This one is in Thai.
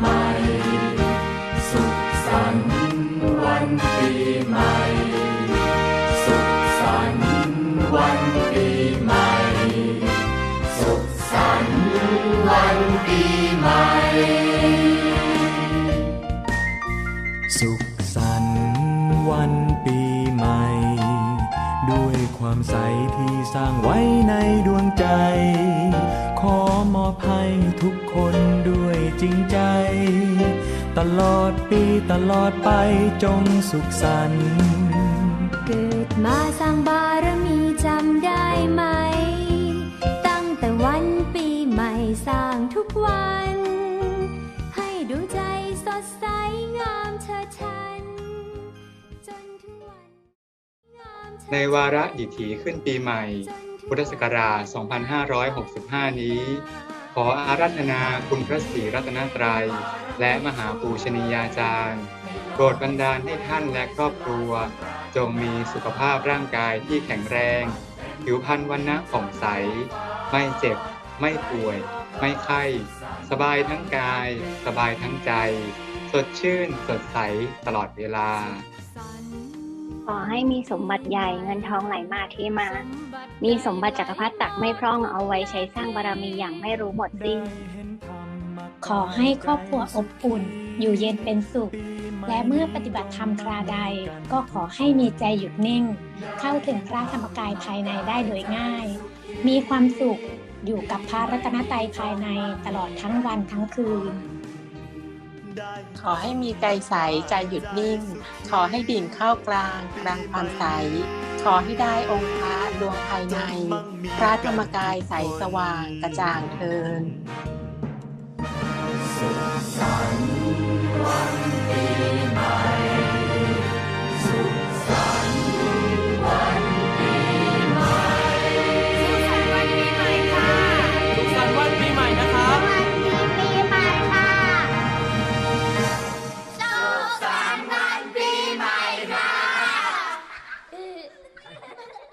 ใหม่ สุขสันต์วันปีใหม่ สุขสันต์วันปีใหม่ สุขสันต์วันปีใหม่ สุขสันต์วันปีใหม่ ด้วยความใสที่สร้างไว้ในดวงใจขอ มอบให้ทุกคนด้วยจริงใจ ตลอดปีตลอดไปจงสุขสันต์เกิดมาสร้างบารมีจำได้ไหม ตั้งแต่วันปีใหม่สร้างทุกวัน ให้ดวงใจสดใสงามเชิดชัน จนถึงวันงามเชิดในวาระดิถีขึ้นปีใหม่ พุทธศักราช 2565 นี้ ขออาราธนาคุณพระศรีรัตนตรัย และมหาปูชนียาจารย์โปรดบันดาลให้ท่านและครอบครัว จงมีสุขภาพร่างกายที่แข็งแรง ผิวพรรณวันนะผ่องใส ไม่เจ็บ ไม่ป่วย ไม่ไข้ สบายทั้งกาย สบายทั้งใจ สดชื่น สดใสตลอดเวลา อให้มีสมบัติใหญ่เงินทองไหลมาเทมา มีสมบัติจักรพรรดิตักไม่พร่องเอาไว้ใช้สร้างบารมีอย่างไม่รู้หมดสิ้น ขอให้ครอบครัวอบอุ่น อยู่เย็นเป็นสุข และเมื่อปฏิบัติธรรมคราใด ก็ขอให้มีใจหยุดนิ่ง เข้าถึงพระธรรมกายภายในได้โดยง่าย มีความสุขอยู่กับพระรัตนตรัยภายในตลอดทั้งวันทั้งคืน ขอให้มีใจใสใจหยุดนิ่ง ขอให้ดิ่งเข้ากลางกลางความใส ขอให้ได้องค์พระดวงภายใน พระธรรมกายใสสว่างกระจ่างเทินสุขสันต์